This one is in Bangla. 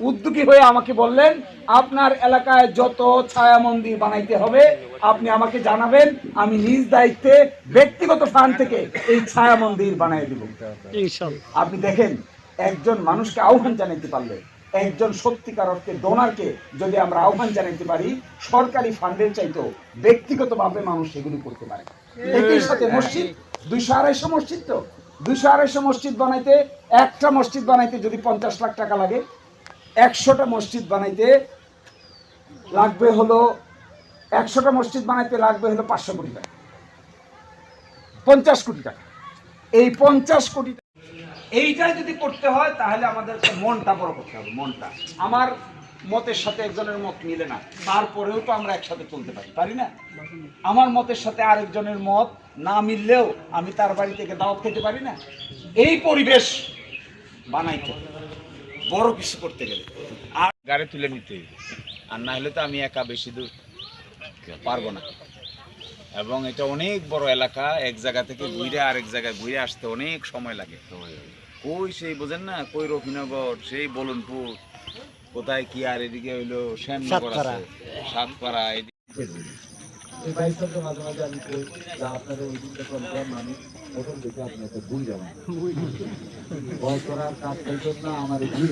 উদ্যোগী হয়ে আমাকে বললেন আপনার এলাকায় যত ছায়া মন্দির বানাইতে হবে আপনি আমাকে জানাবেন আমি নিজ দায়িত্বে ব্যক্তিগত ফান্ড থেকে এই ছায়া মন্দির বানিয়ে দিব আপনি দেখেন একজন মানুষকে আহ্বান জানাইতে পারলে একজন সত্যিকার অর্থে ডোনারকে যদি আমরা আহ্বান জানাইতে পারি সরকারি ফান্ডের চাইতেও ব্যক্তিগতভাবে মানুষ সেগুলি করতে পারে। একই সাথে মসজিদ দুইশো আড়াইশো মসজিদ তো? দুইশো আড়াইশো মসজিদ বানাইতে একটা মসজিদ বানাইতে যদি পঞ্চাশ লাখ টাকা লাগে একশোটা মসজিদ বানাইতে লাগবে হলো, একশোটা মসজিদ বানাইতে লাগবে হলো পাঁচশো কোটি টাকা। পঞ্চাশ কোটি টাকা। এই পঞ্চাশ কোটি এইটা যদি করতে হয়, তাহলে আমাদের মনটা বড় করতে হবে, মনটা। আমার মতের সাথে একজনের মত মিলে না, তারপরেও তো আমরা একসাথে চলতে পারি পারি না? আমার মতের সাথে আরেকজনের মত না মিললেও আমি তার বাড়ি থেকে দাওয়াত খেতে পারি না? এই পরিবেশ বানাইতে। বড় কিছু করতে গেলে। আর গাড়ি তুলে নিতে। আর না হলে তো আমি একা বেশি দূর পারব না। এবং এটা অনেক বড় এলাকা এক জায়গা থেকে ঘুরে আরেক জায়গায় ঘুরে আসতে অনেক সময় লাগে। কই সেই বোঝেন না কই রফিনগর সেই বলনপুর কোথায় কি আর এদিকে হইল শ্যামনগর আছে সাতপাড়া এদিকে। এই বাইকটাকে মাঝে মাঝে আমি আপনাদের ওই দিনটা দেখে ভুল যাবেন করার না ভুল